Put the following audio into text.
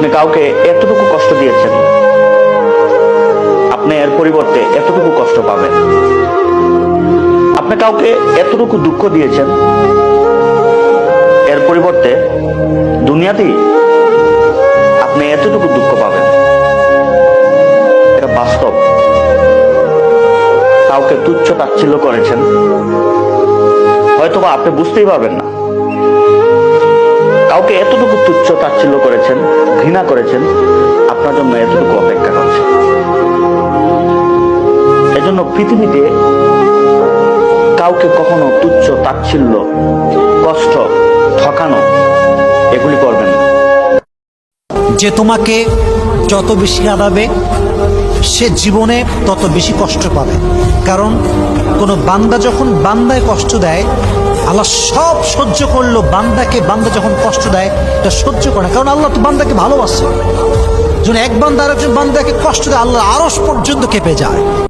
আপনি কাউকে এতটুকু কষ্ট দিয়েছেন, আপনি এর পরিবর্তে এতটুকু কষ্ট পাবেন। আপনি কাউকে এতটুকু দুঃখ দিয়েছেন, এর পরিবর্তে দুনিয়াতেই আপনি এতটুকু দুঃখ পাবেন। এটা বাস্তব। কাউকে তুচ্ছ তাচ্ছিল্য করেছেন, হয়তোবা আপনি বুঝতেই পারবেন না। কাউকে এতটুকু তুচ্ছ তাচ্ছিল্য করেছেন ঘৃণা করেছেন, আপনার জন্য এতটুকু অপেক্ষা করছে। এজন্য পৃথিবীতে কাউকে কখনো তুচ্ছ, তাচ্ছিল্য, কষ্ট, ঠকানো এগুলি করবেন যে তোমাকে যত বেশি কাঁদাবে সে জীবনে তত বেশি কষ্ট পাবে। কারণ কোনো বান্দা যখন বান্দায় কষ্ট দেয় আল্লাহ সব সহ্য করল, বান্দাকে বান্দা যখন কষ্ট দেয়, এটা সহ্য করে কারণ আল্লাহ তো বান্দাকে ভালোবাসে। যখন এক বান্দা আরেকজন বান্দাকে কষ্ট দেয়, আল্লাহ আরস পর্যন্ত কেঁপে যায়।